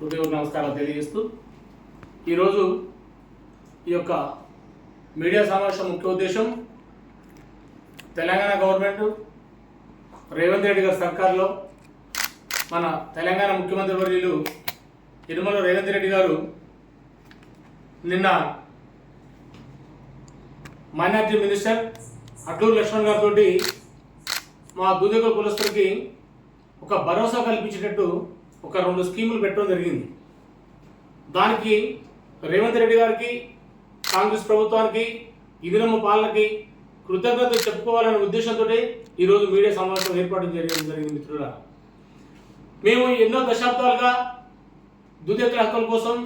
హృదయ నమస్కారాలు తెలియజేస్తూ ఈరోజు ఈ యొక్క మీడియా సమావేశం ముఖ్య ఉద్దేశం తెలంగాణ గవర్నమెంట్ రేవంత్ రెడ్డి గారి సర్కార్లో మన తెలంగాణ ముఖ్యమంత్రి వర్యులు యనమల రేవంత్ రెడ్డి గారు నిన్న మైనార్టీ మినిస్టర్ అడ్లూరు లక్ష్మణ్ గారితో మా దూదకుల కులస్తులకి ఒక భరోసా కల్పించేటట్టు ఒక రెండు స్కీములు పెట్టడం జరిగింది. దానికి రేవంత్ రెడ్డి గారికి కాంగ్రెస్ ప్రభుత్వానికి ఇదినమ్మ పాలనకి కృతజ్ఞతలు చెప్పుకోవాలనే ఉద్దేశంతో ఈరోజు మీడియా సమావేశం ఏర్పాటు చేయడం జరిగింది మిత్రులారా. మేము ఎన్నో దశాబ్దాలుగా దూదేకుల హక్కుల కోసం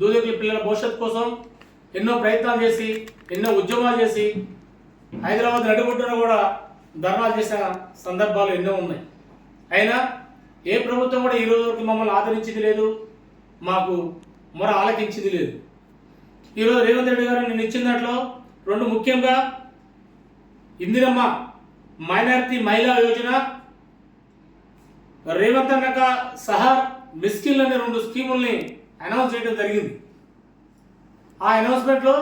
దూదేకుల పిల్లల భవిష్యత్తు కోసం ఎన్నో ప్రయత్నాలు చేసి ఎన్నో ఉద్యమాలు చేసి హైదరాబాద్ నడుగుట్టున కూడా ధర్నాలు చేసిన సందర్భాలు ఎన్నో ఉన్నాయి. అయినా ఏ ప్రభుత్వం కూడా ఈ రోజు వరకు మమ్మల్ని ఆదరించింది లేదు మాకు మొర ఆలకించింది లేదు. ఈరోజు రేవంత్ రెడ్డి గారు నేను ఇచ్చిన దాంట్లో రెండు ముఖ్యంగా ఇందిరమ్మ మైనారిటీ మహిళా యోజన రేవంత్ అన్నక సహా మిస్కిల్ అనే రెండు స్కీముల్ని అనౌన్స్ చేయడం జరిగింది. ఆ అనౌన్స్మెంట్లో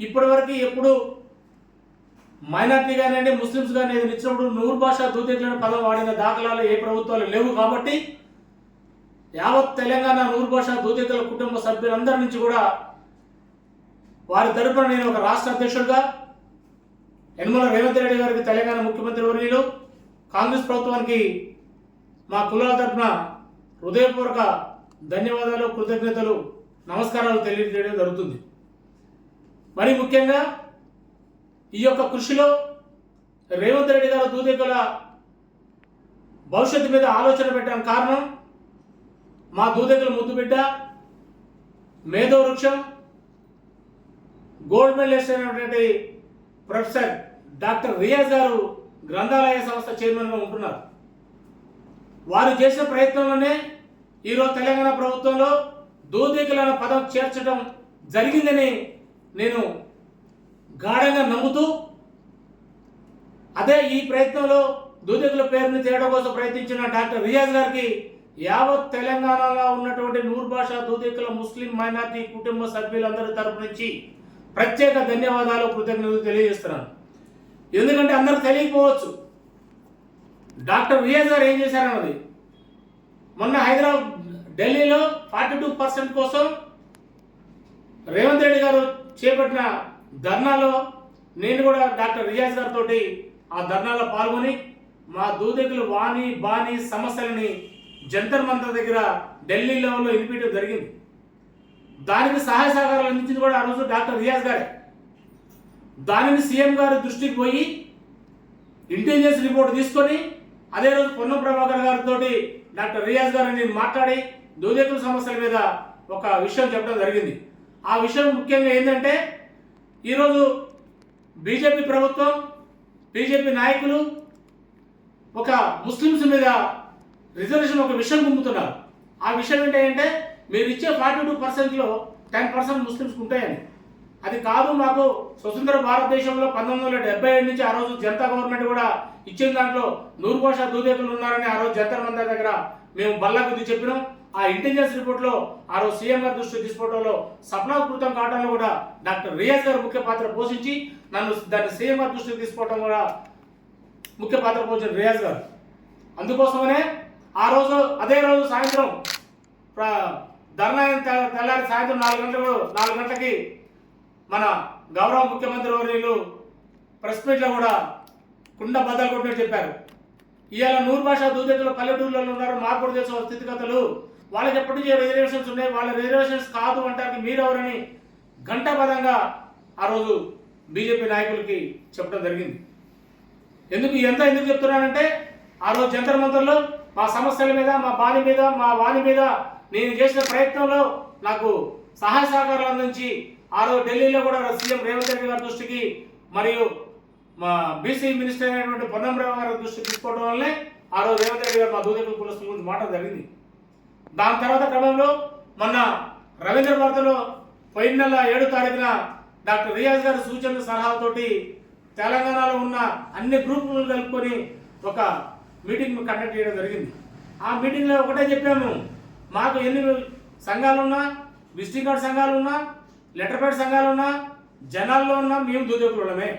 ఇప్పటివరకు ఎప్పుడు మైనార్టీ కానివ్వండి ముస్లిమ్స్ కానీ ఇచ్చినప్పుడు నూరు భాష దూతెట్లని పదం వాడిన దాఖలాలు ఏ ప్రభుత్వాలు లేవు కాబట్టి యావత్ తెలంగాణ నూరు భాష దూతెతల కుటుంబ సభ్యులందరి నుంచి కూడా వారి తరపున నేను ఒక రాష్ట్ర అధ్యక్షుడిగా యనమల రేవంత్ రెడ్డి గారికి తెలంగాణ ముఖ్యమంత్రి వర్యులు కాంగ్రెస్ ప్రభుత్వానికి మా కులాల తరపున హృదయపూర్వక ధన్యవాదాలు కృతజ్ఞతలు నమస్కారాలు తెలియజేయడం జరుగుతుంది. మరి ముఖ్యంగా ఈ యొక్క కృషిలో రేవంత్ రెడ్డి గారు దూదేకుల భవిష్యత్తు మీద ఆలోచన పెట్టడం కారణం మా దూదేకుల ముద్దు బిడ్డ మేధో వృక్షం గోల్డ్ మెడలిస్ట్ అయినటువంటి ప్రొఫెసర్ డాక్టర్ రియాజ్ గారు గ్రంథాలయ సంస్థ చైర్మన్గా ఉంటున్నారు. వారు చేసిన ప్రయత్నంలోనే ఈరోజు తెలంగాణ ప్రభుత్వంలో దూదేకుల పదం చేర్చడం జరిగిందని నేను గాఢంగా నమ్ముతూ అదే ఈ ప్రయత్నంలో దూదేకుల పేరుని తేయడం కోసం ప్రయత్నించిన డాక్టర్ రియాజ్ గారికి యావత్ తెలంగాణలో ఉన్నటువంటి నూరు భాష దూదేకుల ముస్లిం మైనార్టీ కుటుంబ సభ్యులందరి తరపు నుంచి ప్రత్యేక ధన్యవాదాలు కృతజ్ఞతలు తెలియజేస్తున్నాను. ఎందుకంటే అందరూ తెలియకపోవచ్చు. డాక్టర్ విఎస్ గారు ఏం చేశారన్నది? మొన్న హైదరాబాద్ ఢిల్లీలో ఫార్టీ టూ పర్సెంట్ కోసం రేవంత్ రెడ్డి గారు చేపట్టిన ధర్నాలో నేను కూడా డాక్టర్ రియాజ్ గారితో ఆ ధర్నాలో పాల్గొని మా దూదకులు వాణి బాణి సమస్యలని జంతర్ మంతర్ దగ్గర ఢిల్లీ లెవెల్లో వినిపించడం జరిగింది. దానికి సహాయ సహకారాలు అందించింది కూడా ఆ రోజు డాక్టర్ రియాజ్ గారే. దానిని సీఎం గారి దృష్టికి పోయి ఇంటెలిజెన్స్ రిపోర్ట్ తీసుకొని అదే రోజు పొన్నం ప్రభాకర్ గారితో డాక్టర్ రియాజ్ గారు నేను మాట్లాడి దూదేకుల సమస్యల మీద ఒక విషయం చెప్పడం జరిగింది. ఆ విషయం ముఖ్యంగా ఏంటంటే ఈరోజు బీజేపీ ప్రభుత్వం బీజేపీ నాయకులు ఒక ముస్లిమ్స్ మీద రిజర్వేషన్ ఒక విషయం గుమ్ముతున్నారు. ఆ విషయం ఏంటంటే మీరు ఇచ్చే ఫార్టీ టూ పర్సెంట్లో టెన్ పర్సెంట్ ముస్లిమ్స్కి ఉంటాయని. అది కాదు మాకు స్వతంత్ర భారతదేశంలో పంతొమ్మిది వందల డెబ్బై ఏడు నుంచి ఆ రోజు జనతా గవర్నమెంట్ కూడా ఇచ్చిన దాంట్లో నూరు భాష దూదేకులు ఉన్నారని ఆ రోజు జంతర్ మందర్ దగ్గర మేము బల్లా కొద్ది చెప్పినాం. ఆ ఇంటెలిజెన్స్ రిపోర్ట్లో ఆ రోజు సీఎం గారి దృష్టి తీసుకోవడంలో సప్నాకృతం కావడంలో కూడా డాక్టర్ రియాజ్ గారు ముఖ్య పాత్ర పోషించి నన్ను దాన్ని సీఎం గారి దృష్టికి తీసుకోవడం కూడా ముఖ్య పాత్ర పోషించిన రియాజ్ గారు. అందుకోసమనే ఆ రోజు అదే రోజు సాయంత్రం ధర్నా తెల్లారి సాయంత్రం నాలుగు గంటలు నాలుగు గంటలకి మన గౌరవ ముఖ్యమంత్రి వర్యులు ప్రెస్ మీట్లో కూడా కుండ బద్దలు కొట్టినట్టు చెప్పారు. ఇవాళ నూరు భాష దూదేకులు పల్లెటూరులలో ఉన్నారు మార్పుడు దేశం స్థితిగతులు. వాళ్ళకి ఎప్పటి నుంచి రిజర్వేషన్స్ ఉన్నాయి. వాళ్ళ రిజర్వేషన్స్ కాదు అంటానికి మీరెవరని ఘంటాపదంగా ఆ రోజు బీజేపీ నాయకులకి చెప్పడం జరిగింది. ఎందుకు ఎంత ఎందుకు చెప్తున్నానంటే ఆ రోజు జంతర్ మంతర్లో మా సమస్యల మీద మా బాణి మీద మా వాణి మీద నేను చేసిన ప్రయత్నంలో నాకు సహాయ సహకారాలు అందించి ఆ రోజు ఢిల్లీలో కూడా సీఎం రేవంత్ రెడ్డి గారి దృష్టికి మరియు మా బీసీ మినిస్టర్ అయినటువంటి పొన్నంరావు గారి దృష్టికి తీసుకోవడం వల్లే ఆ రోజు రేవంత్ రెడ్డి గారు మా దూదేకుల కులస్తుల గురించి మాట జరిగింది. దాని తర్వాత క్రమంలో మొన్న రవీంద్ర భారతిలో పోయిన నెల ఏడు తారీఖున డాక్టర్ రియాజ్ గారి సూచనల సలహాలతోటి తెలంగాణలో ఉన్న అన్ని గ్రూపులను కలుపుకొని ఒక మీటింగ్ కండక్ట్ చేయడం జరిగింది. ఆ మీటింగ్లో ఒకటే చెప్పాము మాకు ఎన్ని సంఘాలున్నా విజిటింగ్ కార్డ్ సంఘాలున్నా లెటర్ ప్యాడ్ సంఘాలున్నా జనాల్లో ఉన్నా మేము దూదేకులమే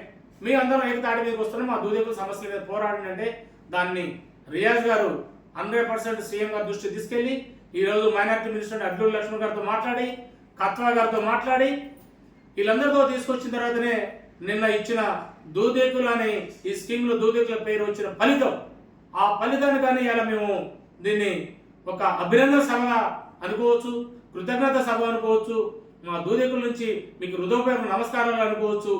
మీ అందరం ఏకతాటి మీదకి వస్తున్నాం మా దూదేకుల సమస్య మీద పోరాడండి దాన్ని రియాజ్ గారు హండ్రెడ్ పర్సెంట్ సీఎం గారి దృష్టి తీసుకెళ్ళి ఈరోజు మైనార్టీ మినిస్టర్ అబ్దుల్ లక్ష్మణ్ గారితో మాట్లాడి కత్వా గారితో మాట్లాడి వీళ్ళందరితో తీసుకొచ్చిన తర్వాతనే నిన్న ఇచ్చిన దూదేకులు అనే ఈ స్కీమ్లో దూదేకుల పేరు వచ్చిన ఫలితం. ఆ ఫలితాన్ని కానీ ఇలా మేము దీన్ని ఒక అభినందన సభగా అనుకోవచ్చు కృతజ్ఞత సభ అనుకోవచ్చు మా దూదేకుల నుంచి మీకు హృదయపూర్వక నమస్కారాలు అనుకోవచ్చు.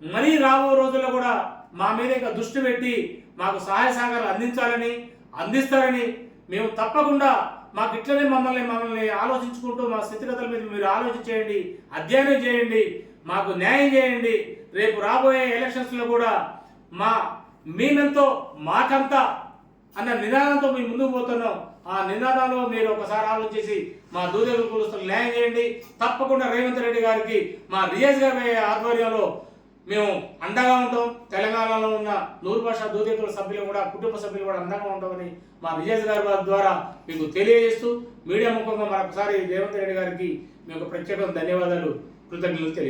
మరీ రాబో రోజుల్లో కూడా మా మీద ఇంకా దృష్టి పెట్టి మాకు సహాయ సహకారాలు అందించాలని అందిస్తారని మేము తప్పకుండా మాకు ఇట్లనే మమ్మల్ని మమ్మల్ని ఆలోచించుకుంటూ మా స్థితిగతుల మీద మీరు ఆలోచించేయండి అధ్యయనం చేయండి మాకు న్యాయం చేయండి. రేపు రాబోయే ఎలక్షన్స్లో కూడా మా మేమెంతో మాకంతా అన్న నినాదంతో మేము ముందుకు పోతున్నాం. ఆ నినాదంలో మీరు ఒకసారి ఆలోచించి మా దూదేవుల కులస్తులు న్యాయం చేయండి. తప్పకుండా రేవంత్ రెడ్డి గారికి మా రియాజ్ గారి ఆధ్వర్యంలో మేము అండగా ఉంటాం. తెలంగాణలో ఉన్న నూరు భాష దూదేతుల సభ్యులు కూడా కుటుంబ సభ్యులు కూడా అండగా ఉంటామని మా విజయ్ గారి ద్వారా మీకు తెలియజేస్తూ మీడియా ముఖంగా మరొకసారి రేవంత్ రెడ్డి గారికి మేము ప్రత్యేక ధన్యవాదాలు కృతజ్ఞతలు